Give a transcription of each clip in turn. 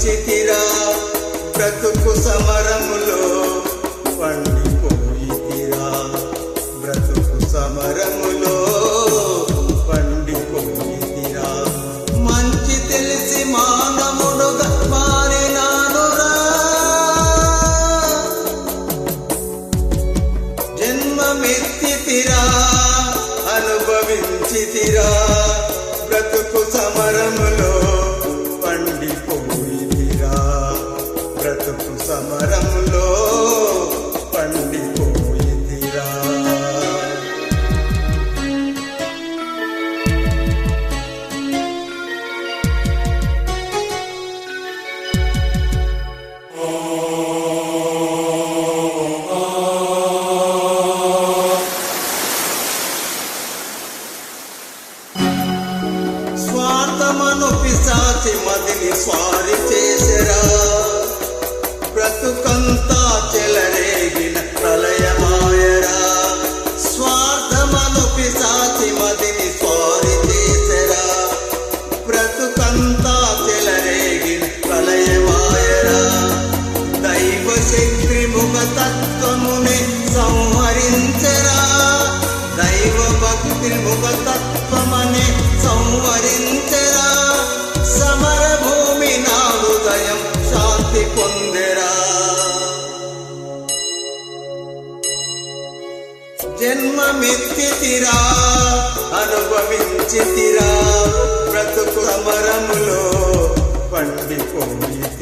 పంచితిరా బ్రతుకు సమరములో పండిపోయితిరా. బ్రతుకు సమరములో పండిపోయితిరా. మంచి తెలిసి మానముడు మారినానురా. జన్మమెత్తితిరా అనుభవించితిరా. బ్రతుకు సమరములో పండిపో సమరంలో పండిపోయిందిరా స్వార్థమను పిశాచి మదిని స్వారి చేసరా. దైవ శక్తి ముఖ సంహరించరా. దైవ భక్తి ముఖ తత్వమని సంహరించరా. సమర భూమి నాలుదయం శాంతి పొందెరా. జన్మమెత్తితిరా అనుభవించితిరా. బ్రతుకు సమరములో పండిపోయితిరా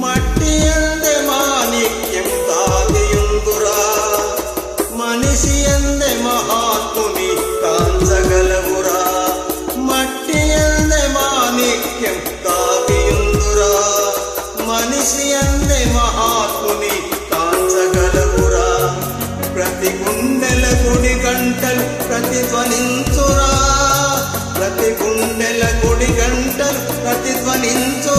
మట్టి అందే మాణిక్యం దాగియుందురా మనిషి అందే మహాత్ముని కాంచగలవురా. మట్టి అందే మాణిక్యం దాగియుందురా మనిషి అందే మహాత్ముని కాంచగలవురా. ప్రతి గుండెల గుడి గంటలు ప్రతిధ్వనించురా. ప్రతిధ్వనించురా